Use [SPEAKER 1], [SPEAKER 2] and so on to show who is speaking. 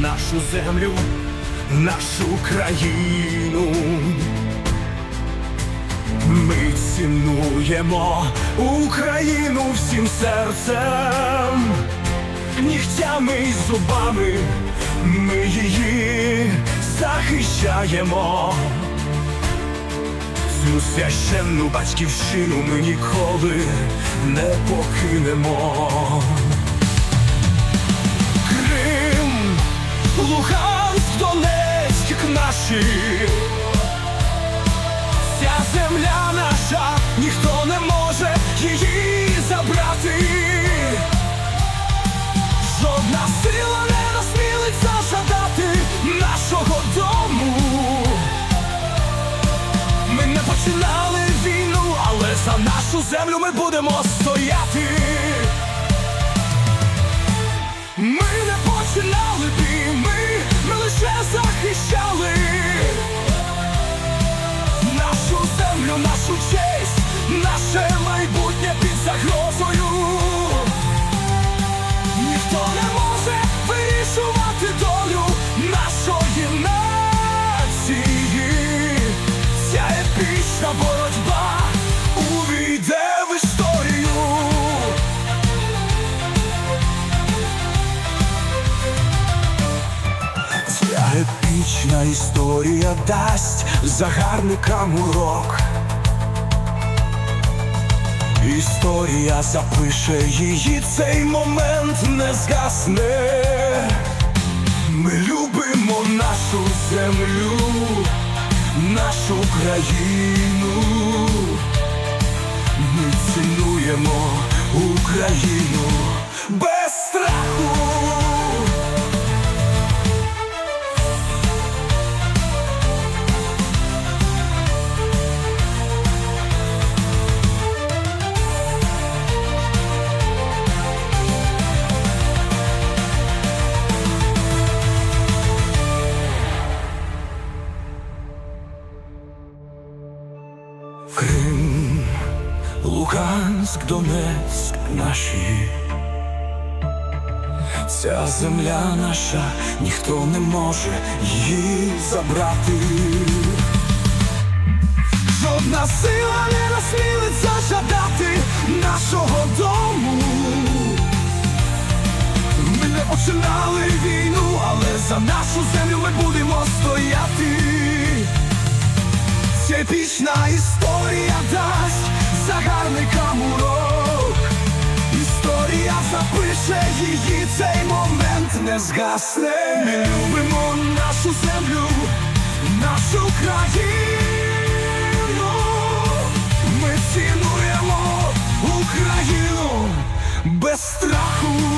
[SPEAKER 1] нашу землю, нашу країну. Ми цінуємо Україну всім серцем, нігтями і зубами ми її захищаємо. Цю священну батьківщину ми ніколи не покинемо. Починали війну, але за нашу землю ми будемо стояти. Ми не починали бій, ми, ми лише захищали нашу землю, нашу честь, наше майбутнє під загрозою. Боротьба увійде в історію. Ця епічна історія дасть загарбникам урок. Історія запише її, цей момент не згасне. Ми любимо нашу землю, нашу країну. Ми цінуємо Україну без страху. Луганськ, Донецьк наші. Ця земля наша, ніхто не може її забрати. Жодна сила не насмілиться жадати нашого дому. Ми не починали війну, але за нашу землю ми будемо стояти. Ця епічна історія дасть загарбникам урок. Історія запише її, цей момент не згасне. Ми любимо нашу землю, нашу країну. Ми цінуємо Україну без страху.